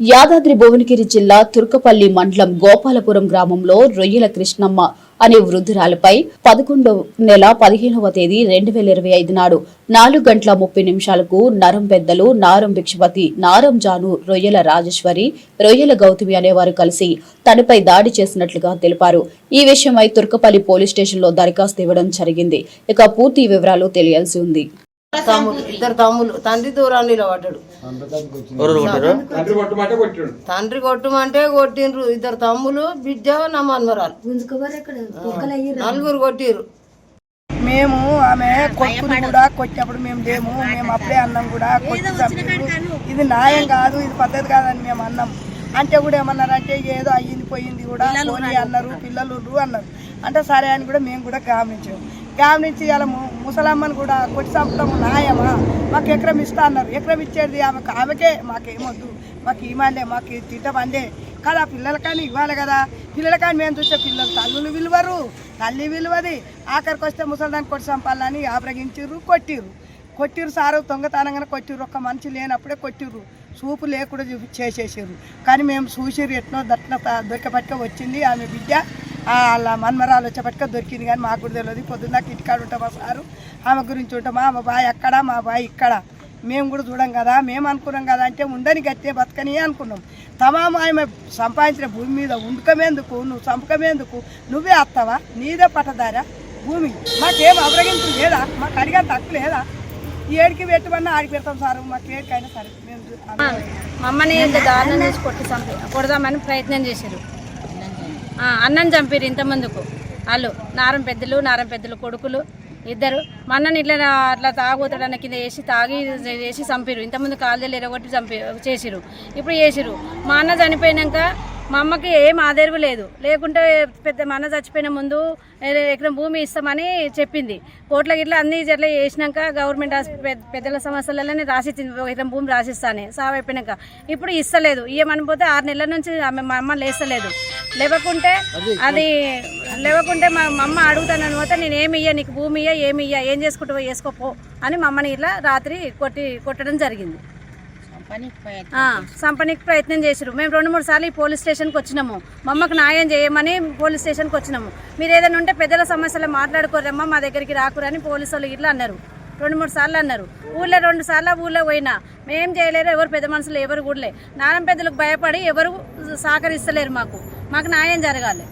యాదాద్రి భువనగిరి జిల్లా తుర్కపల్లి మండలం గోపాలపురం గ్రామంలో రొయ్యల కృష్ణమ్మ అనే వృద్ధురాలపై పదకొండవ నెల పదిహేనవ తేదీ రెండు వేల ఇరవై ఐదు నాడు నాలుగు గంటల ముప్పై నిమిషాలకు నరం పెద్దలు నారం భిక్షపతి నారం జాను రొయ్యల రాజేశ్వరి రొయ్యల గౌతమి అనేవారు కలిసి తనపై దాడి చేసినట్లుగా తెలిపారు. ఈ విషయమై తుర్కపల్లి పోలీస్ స్టేషన్లో దరఖాస్తు ఇవ్వడం జరిగింది. ఇక పూర్తి వివరాలు తెలియాల్సి ఉంది. తమ్ముడు ఇద్దరు తమ్ములు. తండ్రి దూరం నిలబడ్డాడు. కొట్టారు? తండ్రి కొట్టమంటే కొట్టిండ్రు. ఇద్దరు తమ్ములు బిడ్డ నా మన్మరాలు నలుగురు కొట్టిర్రు. మేము ఆమె కొట్టుకుని కూడా కొట్టినప్పుడు మేము లేము. మేము అప్పుడే అన్నం కూడా కొట్టి. ఇది న్యాయం కాదు ఇది పద్ధతి కాదని మేము అన్నాం. అంటే కూడా ఏమన్నారంటే ఏదో అయ్యింది పోయింది కూడా పోనీ అన్నారు పిల్లలు అన్నారు. అంటే సరే అని కూడా మేము కూడా గమనించాము గమనించి ఇలా ముసలమ్మని కూడా కొట్టి చంపడం న్యాయమా మాకు ఎకరం ఇస్తా అన్నారు. ఎకరం ఇచ్చేది ఆమెకు ఆమెకే మాకేమొద్దు. మాకు ఇవ్వండి మాకు తిట్టమండే కదా పిల్లలకని ఇవ్వాలి కదా? పిల్లలకని మేము చూస్తే పిల్లలు తల్లులు విలువరు తల్లి విలువది. ఆఖరికి వస్తే ముసలిదాన్ని కొట్టి చంపాలని ఆబ్రగించిర్రు కొట్టిర్రు. కొట్టిర్రు సారు దొంగతనంగానే కొట్టిర్రు. ఒక్క మనిషి లేనప్పుడే కొట్టిర్రు. చూపు లేకుండా చూపి చేసేసారు కానీ మేము చూసిర్రు ఎట్నో దట్న దొరికపట్టుక వచ్చింది ఆమె బిడ్డ. వాళ్ళ మన్మరాలు వచ్చేపట్టుక దొరికింది కానీ మాకు కూడా తెలియదు. పొద్దున్న ఇటుకాడు ఉంటామా సారు? ఆమె గురించి ఉంటామా? మా బాయ్ అక్కడ మా బాయ్ ఇక్కడ. మేము కూడా చూడం కదా మేము అనుకున్నాం కదా అంటే ఉండని గట్టే బతకని అనుకున్నాం. తమాము ఆమె సంపాదించిన భూమి మీద ఉండకమేందుకు నువ్వు చంపకమేందుకు నువ్వే వస్తావా నీదే పట్టదారా భూమి. మాకేం అబ్రగింపు లేదా? మాకు అడిగా తక్కువ లేదా? ఈ ఏడికి పెట్టమన్నా ఆడికి పెడతాం సార్. మాకు ఏడికైనా సరే. మేము మమ్మల్ని దారుణం చేసి కొట్టి చంపి కొడదామని ప్రయత్నం చేశారు అన్నం చంపారు ఇంతమందుకు. వాళ్ళు నారం పెద్దలు నారం పెద్దలు కొడుకులు ఇద్దరు. మా అన్నని ఇట్లా అట్లా తాగుతాడన్న కింద వేసి తాగి వేసి చంపారు ఇంతకుముందు కాళ్ళు ఎరగొట్టి చంపి చేసిరు ఇప్పుడు చేసిరు మా అన్న చనిపోయినాక మా అమ్మకి ఏం ఆదరవు లేదు. లేకుంటే పెద్ద మా అన్న చచ్చిపోయిన ముందు ఎకరం భూమి ఇస్తామని చెప్పింది. కోట్ల గిట్ల అన్ని ఇట్లా చేసినాక గవర్నమెంట్ పెద్దల సమస్యలలోనే రాసిచ్చింది. ఎకరం భూమి రాసిస్తానే. సాగు అయిపోయినాక. ఇప్పుడు ఇస్తలేదు. ఇయ్యమని పోతే ఆరు నెలల నుంచి ఆమె మా అమ్మ లేస్తలేదు. లేవకుంటే అది లేవకుంటే మా అమ్మ అడుగుతానని పోతే నేను ఏమి ఇయ్య? నీకు భూమి ఇయ్య ఏమి ఇయ్య? ఏం చేసుకుంటావో వేసుకోపో అని మా అమ్మని ఇట్లా రాత్రి కొట్టి కొట్టడం జరిగింది. సంపనీకి ప్రయత్నం చేసిరు మేము రెండు మూడు సార్లు ఈ పోలీస్ స్టేషన్కి వచ్చినాము. మా అమ్మకు న్యాయం చేయమని పోలీస్ స్టేషన్కి వచ్చినాము. మీరు ఏదైనా ఉంటే పెద్దల సమస్యలు మాట్లాడుకోరమ్మా మా దగ్గరికి రాకురని పోలీసు వాళ్ళు ఇట్లా అన్నారు. రెండు మూడు సార్లు అన్నారు. ఊళ్ళో రెండు సార్లు ఊళ్ళో పోయినా. మేం చేయలేరు ఎవరు పెద్ద మనుషులు ఎవరు కూడలే నారం పెద్దలకు భయపడి ఎవరు సహకరిస్తలేరు మాకు. మాకు న్యాయం జరగాలి.